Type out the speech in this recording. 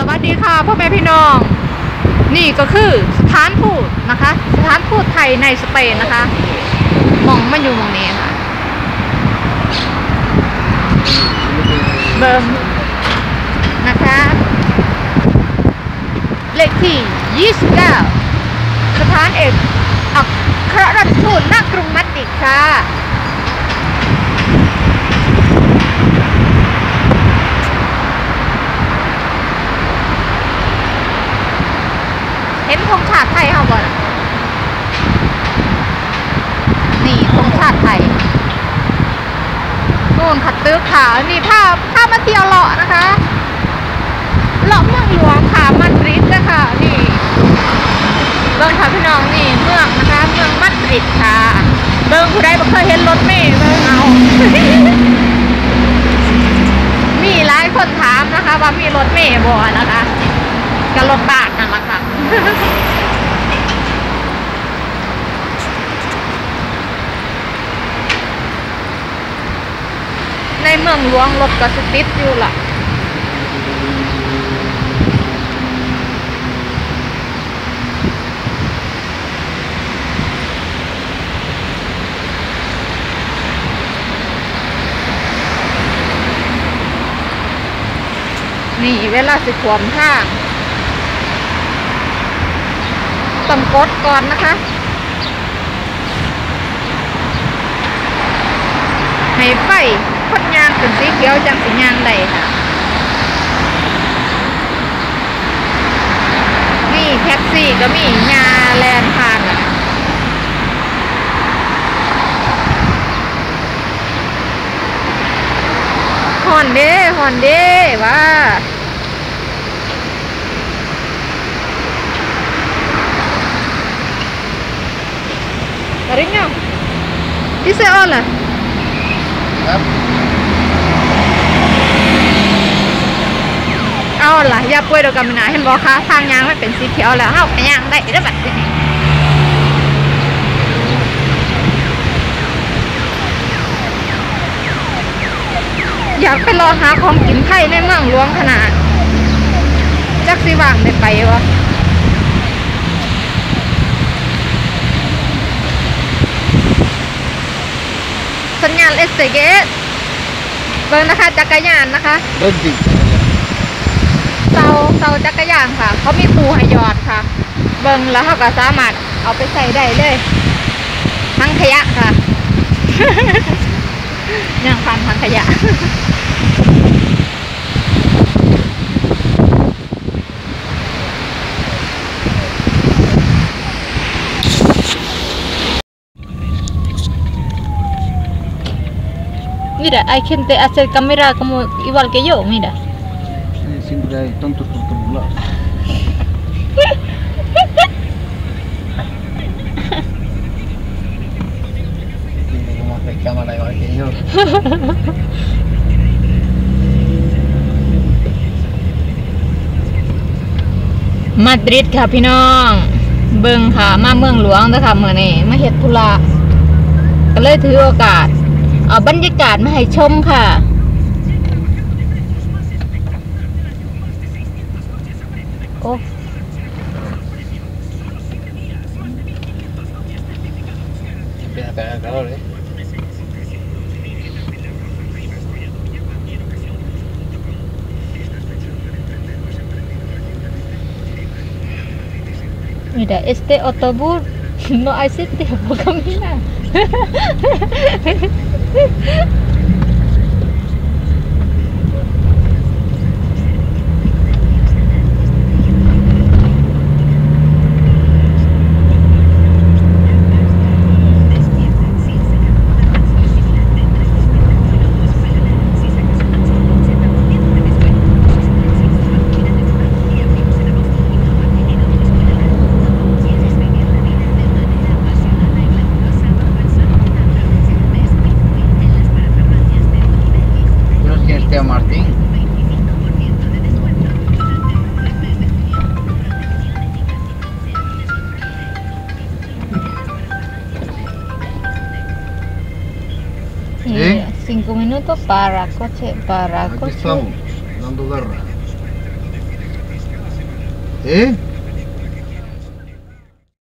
สวัสดีค่ะพ่อแม่พี่น้อง นี่ก็คือสถานทูตนะคะ สถานทูตไทยในสเปนนะคะมองมันอยู่มองนี้ค่ะเบิ่มนะคะ เลขที่ 29 สถานเอกอัครราชทูตณกรุงมัดริดค่ะ เห็นธงชาติไทยเขาบ่ล่ะนี่ธงชาติไทย นู่นขัดตึกค่ะนี่ถ้าถ้ามาเที่ยวเลาะนะคะเลาะเมืองหลวงค่ะมาดริดนะคะนี่เบิ่งค่ะพี่น้องนี่เมืองนะคะเมืองมาดริดค่ะ เบิ่งผู้ใดบ่เคยเห็นรถเมล์เบิ่งเอามีหลายคนถามนะคะ ว่ามีรถเมล์บ่นะคะกับรถบาสนั่นแหละค่ะ ในเมืองหลวงรถก็สติดอยู่ล่ะนี่เวลาสิขวมทางต้องกดก่อนนะคะ ให้ไฟ พ่นยางเป็นสีเขียวจังสียางได้ค่ะนี่แท็กซี่ก็มียาแลนผ่านอะฮอนเด้ฮอนเด้ว่า Cariño, dice hola. ครับเอาล่ะ อย่าป่วยเดยวกันนะเห็นบอกคะทางยางไม่เป็นสีเขียวแล้วเฮาไปยางได้ได้อบัดนี้อยากไปรอหาของกินไทยในเมืองหลวงขนาด จักสิว่างได้ไปวะสัญญาณเอสเตเกตเบิ่งนะคะ จักรยานนะคะเริ่มจริง เตาจักรยานค่ะ เขามีปูให้ยอดค่ะ เบิ่งแล้วเขาก็สามารถเอาไปใส่ได้เลย ทั้งขยะค่ะย่างพันทั้งขยะ Mira, hay gente hacer cámara como igual que yo, mira. Sí, siempre hay tontos por todos lados. Tiene como hacer cámara igual que yo. มาดริดค่ะพี่น้อง เบิ่งค่ะมาเมืองหลวงเด้อค่ะมื้อนี้มาเฮ็ดธุระก็เลยถือโอกาส เอาบรรยากาศมาให้ชมค่ะ โอ้ Empieza a pegar calor, ¿eh? นี่แหละ este autobús no hay sitio para caminar cinco minutos para coche, para Aquí coche. Estamos, dando garra. ¿Eh?